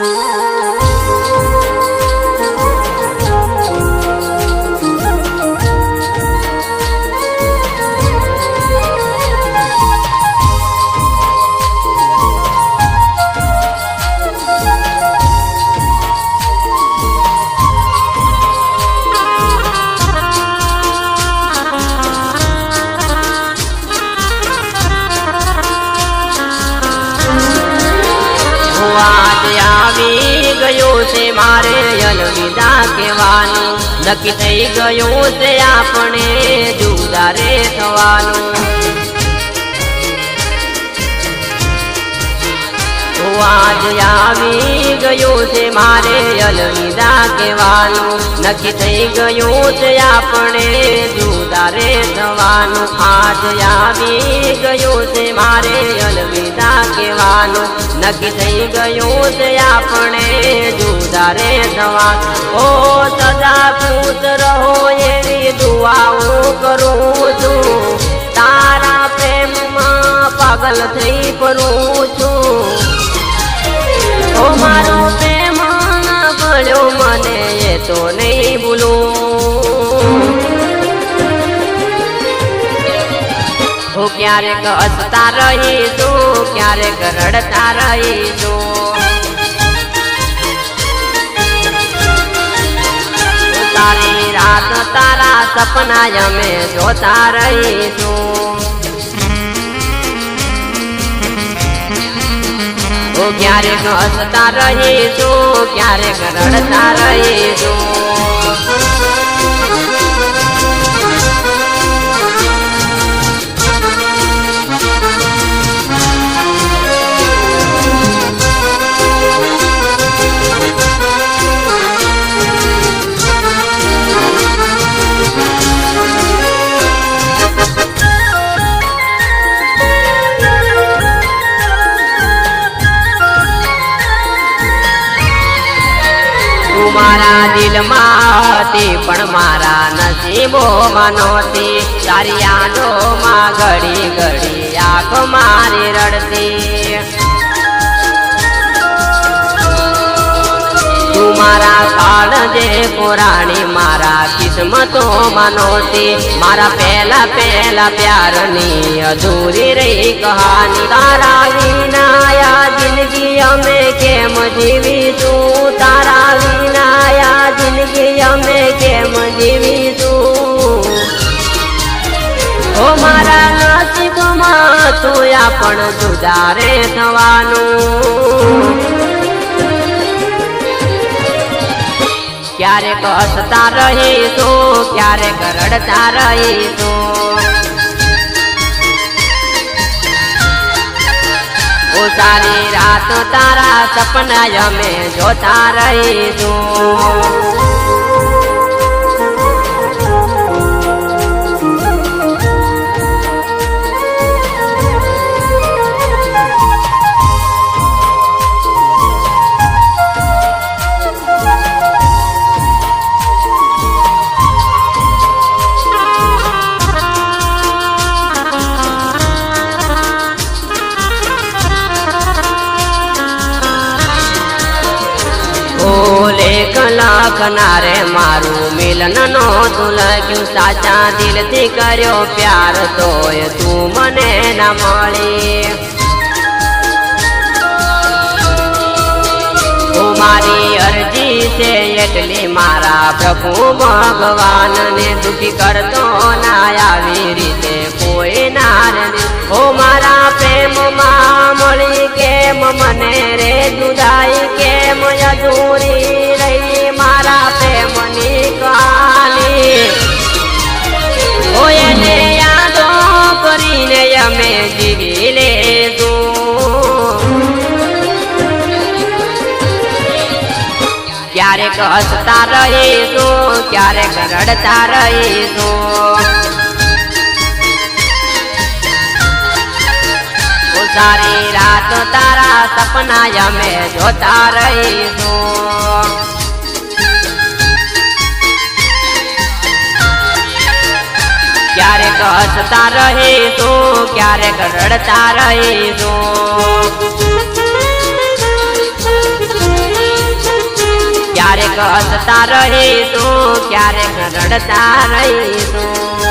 Oh હું આવી ગયો છે મારે અલવિદા કહેવાનું. નક્કી થઈ ગયું છે આપણે જુદા રે થવાનું. આજ આવી ગયું છે મારે અલવિદા કહેવાનું. નક્કી થઈ ગયું છે આપણે જુદા રે થવાનું. આજ આવી ગયું છે મારે અલવિદા કહેવાનું. નક્કી થઈ ગયું છે આપણે જુદા રે થવાનું. ઓ સદા ખુશ રહો એવી દુઆઓ કરું છું. તો નહીં ભૂલું. હું ક્યારેક હસતા રહીશું, ક્યારેક રડતા રહીશું. તારી રાત તારા સપના અમે જોતા રહીશું. ક્યારેક હસતા રહીશું, ક્યારેક રડતા રહીશું. તું મારા દિલમાં હતી પણ મારા નસીબોમાં નહોતી તારી યાદોમાં ઘડી ઘડી આંખ મારી રડતી. તું મારા કાળ જે પુરાણી, મારા કિસ્મતો નહોતી મારા પહેલા પહેલા પ્યારની અધૂરી રહી કહાની, તારા વિનાયા જિંદગી અમે કેમ જીવીશું? તારા તું સુધારે થવાનું. ક્યારેક હસતા રહીશું, ક્યારેક રડતા રહીશું. ઓ સારી રાત તારા સપના અમે જોતા રહીશું. કલાકનારે મારું મિલન નો તું લખ્યું સાચા દિલથી કર્યો પ્યાર તોય તું મને ના મળી. મારી અરજી છે એટલી મારા પ્રભુ ભગવાનને દુઃખી કરતો ના આવી રીતે કોઈ ના ઓ મારા પ્રેમમાં મળી કેમ, મને રે જુદાઈ કેમ અધૂરી હસતા રહીશું ક્યારેક રડતા રહીશું. સારી રાત તારા સપના અમે જોતા રહીશું. ક્યારેક હસતા રહીશું, ક્યારેક રડતા રહીશું. ક્યારેક હસતા રહીશું ક્યારેક રડતા રહીશું.